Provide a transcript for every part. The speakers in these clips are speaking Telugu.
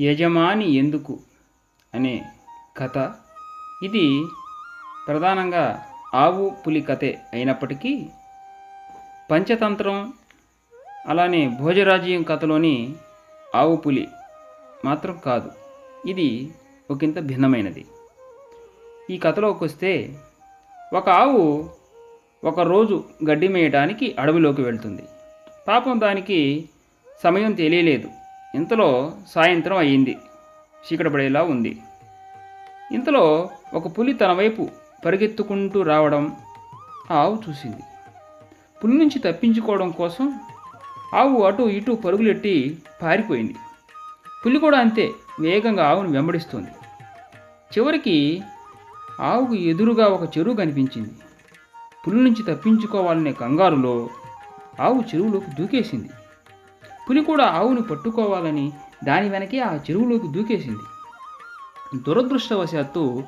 యజమాని ఎందుకు? అనే కథ. ఇది ప్రధానంగా ఆవు పులి కథే అయినప్పటికీ పంచతంత్రం అలానే భోజరాజ్యం కథలోని ఆవు పులి మాత్రం కాదు. ఇది ఒకంత భిన్నమైనది. ఈ కథలోకి వస్తే ఒక ఆవు ఒకరోజు గడ్డి మేయడానికి అడవిలోకి వెళ్తుంది. పాపం దానికి సమయం తెలియలేదు. ఇంతలో సాయంత్రం అయ్యింది. చీకటపడేలా ఉంది. ఇంతలో ఒక పులి తన వైపు పరిగెత్తుకుంటూ రావడం ఆవు చూసింది. పులి నుంచి తప్పించుకోవడం కోసం ఆవు అటు ఇటు పరుగులెట్టి పారిపోయింది. పులి కూడా అంతే వేగంగా ఆవును వెంబడిస్తుంది. చివరికి ఆవుకు ఎదురుగా ఒక చెరువు కనిపించింది. పులి నుంచి తప్పించుకోవాలనే కంగారులో ఆవు చెరువులోకి దూకేసింది. పులి కూడా ఆవును పట్టుకోవాలని దాని వెనకే ఆ చెరువులోకి దూకేసింది. దురదృష్టవశాత్తు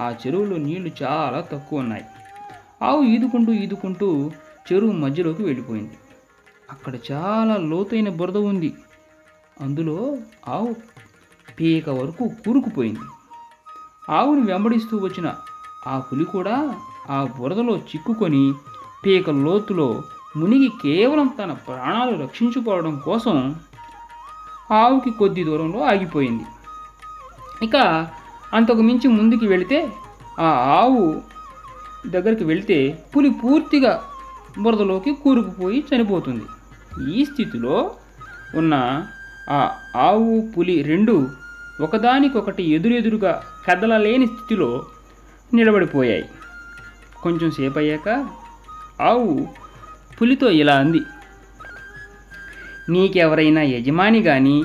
ఆ చెరువులో నీళ్ళు చాలా తక్కువ ఉన్నాయి. ఆవు ఈదుకుంటూ ఈదుకుంటూ చెరువు మధ్యలోకి వెళ్ళిపోయింది. అక్కడ చాలా లోతైన బురద ఉంది. అందులో ఆవు పీక వరకు కూరుకుపోయింది. ఆవును వెంబడిస్తూ వచ్చిన ఆ పులి కూడా ఆ బురదలో చిక్కుకొని పీక లోతులో మునిగి కేవలం తన ప్రాణాలు రక్షించుకోవడం కోసం ఆవుకి కొద్ది దూరంలో ఆగిపోయింది. ఇక అంతకు మించి ముందుకు వెళితే ఆ ఆవు దగ్గరికి వెళితే పులి పూర్తిగా బురదలోకి కూరుకుపోయి చనిపోతుంది. ఈ స్థితిలో ఉన్న ఆ ఆవు పులి రెండు ఒకదానికొకటి ఎదురెదురుగా కదలలేని స్థితిలో నిలబడిపోయాయి. కొంచెం సేపు అయ్యాక ఆవు పులితో ఇలా అంది. నీకెవరైనా యజమాని కానీ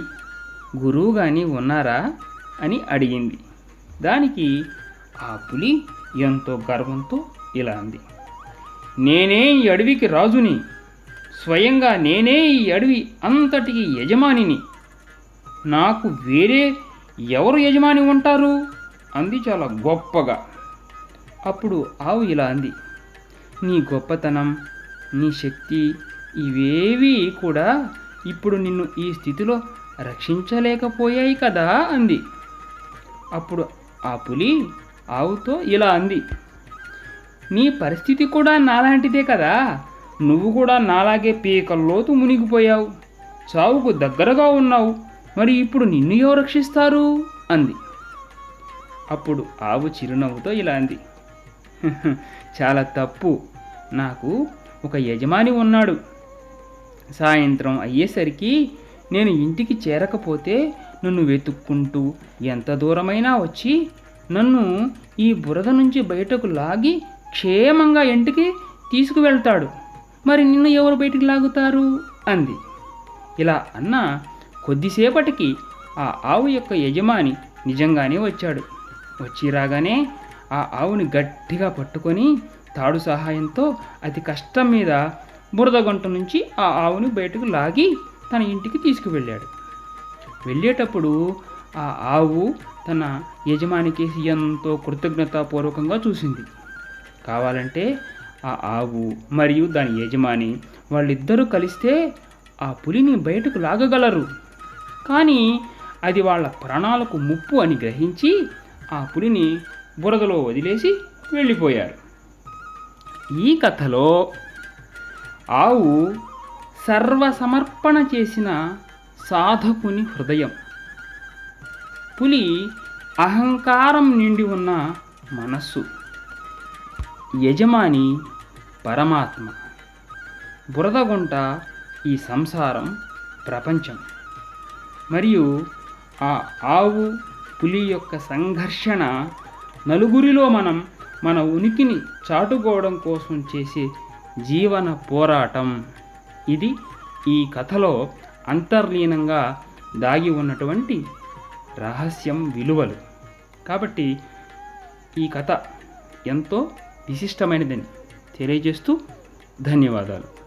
గురువు కానీ ఉన్నారా? అని అడిగింది. దానికి ఆ పులి ఎంతో గర్వంతో ఇలా అంది. నేనే ఈ అడవికి రాజుని స్వయంగా నేనే ఈ అడవి అంతటికి యజమానిని. నాకు వేరే ఎవరు యజమాని ఉంటారు? అంది చాలా గొప్పగా. అప్పుడు ఆవు ఇలా అంది. నీ గొప్పతనం నీ శక్తి ఇవేవి కూడా ఇప్పుడు నిన్ను ఈ స్థితిలో రక్షించలేకపోయాయి కదా అంది. అప్పుడు ఆ పులి ఆవుతో ఇలా అంది నీ పరిస్థితి కూడా నాలాంటిదే కదా. నువ్వు కూడా నాలాగే పీకల్లోతు మునిగిపోయావు. చావుకు దగ్గరగా ఉన్నావు. మరి ఇప్పుడు నిన్ను ఎవరు రక్షిస్తారు? అంది. అప్పుడు ఆవు చిరునవ్వుతో ఇలా అంది చాలా తప్పు. నాకు ఒక యజమాని ఉన్నాడు. సాయంత్రం అయ్యేసరికి నేను ఇంటికి చేరకపోతే నన్ను వెతుక్కుంటూ ఎంత దూరమైనా వచ్చి నన్ను ఈ బురద నుంచి బయటకు లాగి క్షేమంగా ఇంటికి తీసుకువెళ్తాడు. మరి నిన్ను ఎవరు బయటికి లాగుతారు? అంది. ఇలా అన్న కొద్దిసేపటికి ఆ ఆవు యొక్క యజమాని నిజంగానే వచ్చాడు. వచ్చి రాగానే ఆ ఆవుని గట్టిగా పట్టుకొని తాడు సహాయంతో అతి కష్టం మీద బురద గంట నుంచి ఆ ఆవుని బయటకు లాగి తన ఇంటికి తీసుకువెళ్ళాడు. వెళ్ళేటప్పుడు ఆ ఆవు తన యజమానికి ఎంతో కృతజ్ఞతాపూర్వకంగా చూసింది. కావాలంటే ఆ ఆవు మరియు దాని యజమాని వాళ్ళిద్దరూ కలిస్తే ఆ పులిని బయటకు లాగగలరు. కానీ అది వాళ్ళ ప్రాణాలకు ముప్పు అని గ్రహించి ఆ పులిని బురదలో వదిలేసి వెళ్ళిపోయారు. ఈ కథలో ఆవు సర్వసమర్పణ చేసిన సాధకుని హృదయం. పులి అహంకారం నిండి ఉన్న మనస్సు. యజమాని పరమాత్మ. బురదగుంట ఈ సంసారం ప్రపంచం. మరియు ఆ ఆవు పులి యొక్క సంఘర్షణ నలుగురిలో మనం మన ఉనికిని చాటుకోవడం కోసం చేసే జీవన పోరాటం. ఇది ఈ కథలో అంతర్లీనంగా దాగి ఉన్నటువంటి రహస్యం విలువలు. కాబట్టి ఈ కథ ఎంతో విశిష్టమైనదని తెలియజేస్తూ ధన్యవాదాలు.